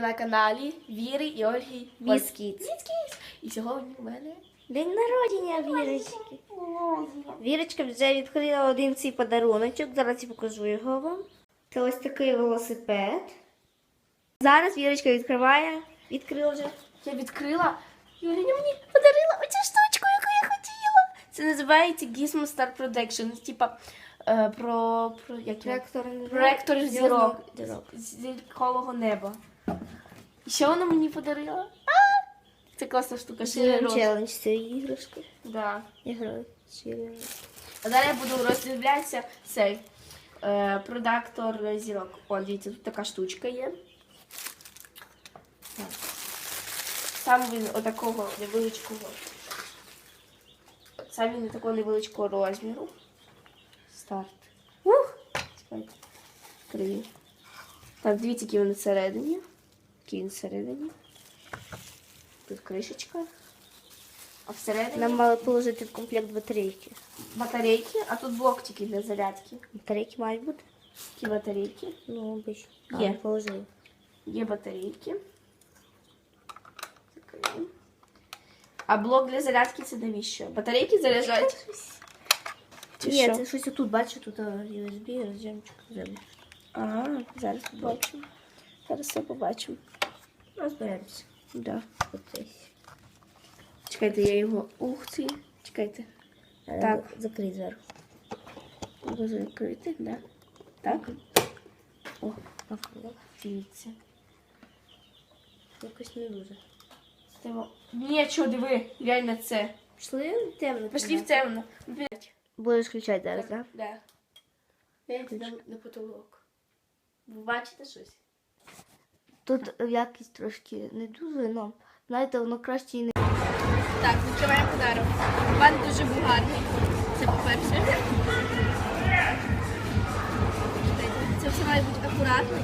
На каналі Віри і Ольги Біскіт. І сьогодні в мене День народження Вірочки. Вірочка вже відкрила один свій подаруночок. Зараз я покажу його вам. Це ось такий велосипед. Зараз Вірочка відкриває. Відкрила вже. я відкрила. Юліня мені подарила оцю штучку, яку я хотіла. Це називається Gizmo Star Protection. Типа е, про, про як? Проектор. проектор зірок зірок. зіркового неба. І що вона мені подарила? А! Це класна штука. роз- челендж цієї іграшки. Да. Я граю. А далі я буду роздивлятися цей е, продактор зірок. О, дивіться, тут така штучка є. Так. Сам він отакого невеличкого. Сам він такого невеличкого розміру. Старт. Ух! Привіт. Так, дивіться, який він всередині. Який він всередині. Тут кришечка. А всередині Нам мали положити в комплект батарейки. батарейки, а тут блок тільки для зарядки. Батарейки мають бути? Такі батарейки. Ну, обично. Є. А, положили. Є батарейки. Закриємо. А блок для зарядки це навіщо? Батарейки заряджають? Чи Ні, що? це щось отут, бачу, тут а, USB, роз'ємчик. роз'ємчик. А, зараз побачимо. Зараз все побачимо. Розберемося. Да. Оцей. Чекайте, я його. Ух ти. Чекайте. Так. Так. Закрий зверху. Його закрити, да. Так. О, дивіться. Якось не дуже. Це... Ні, що, диви, реально це. Пішли в темно. Пішли в темно. Будеш включати зараз, так? Да. Гляньте на, на потолок. Ви бачите щось? Тут якість трошки не дуже, але знаєте, воно краще і не. Так, відкриваємо подарок. Пан дуже був. Це по-перше. Це все має бути акуратно.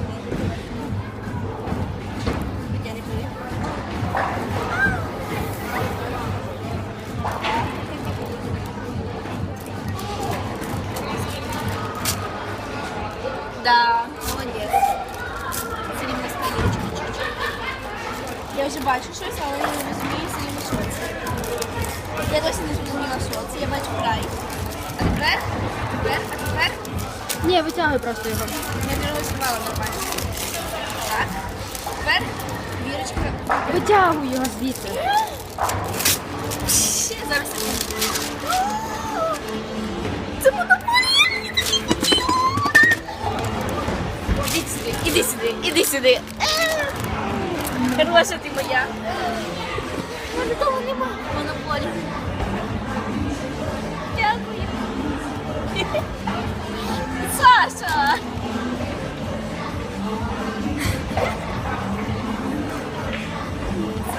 Вже бачу щось, але я не розумію рівно, що це. Я досі не зрозуміла, що це. Я бачу край. А тепер? Тепер? А тепер? Ні, витягуй просто його. Я не розкривала нормально. Так. Тепер вірочка. Витягуй його звідси. Ще зараз я. Це монополія! Іди сюди, іди сюди, іди сюди. Хороша ти моя. Мене того нема. Монополія. Дякую. Саша!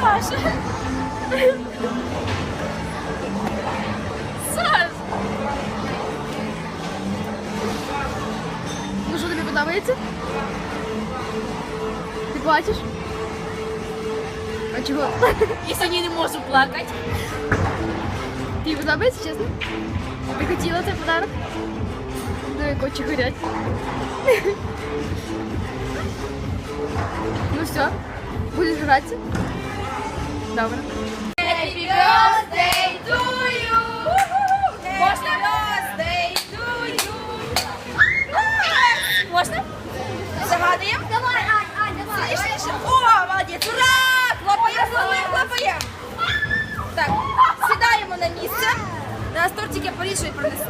Саша! Саш! Ну що тобі подобається? Ти плачеш? А чого? Я сьогодні не можу плакати. Тобі подобається, чесно? Ти хотіла цей подарок? Ну, як очі горять. ну все, будеш гратися? Добре. Happy birthday to you! Можна? birthday to you! Можна? Загадуємо? Нас тортики поріжу і принесу.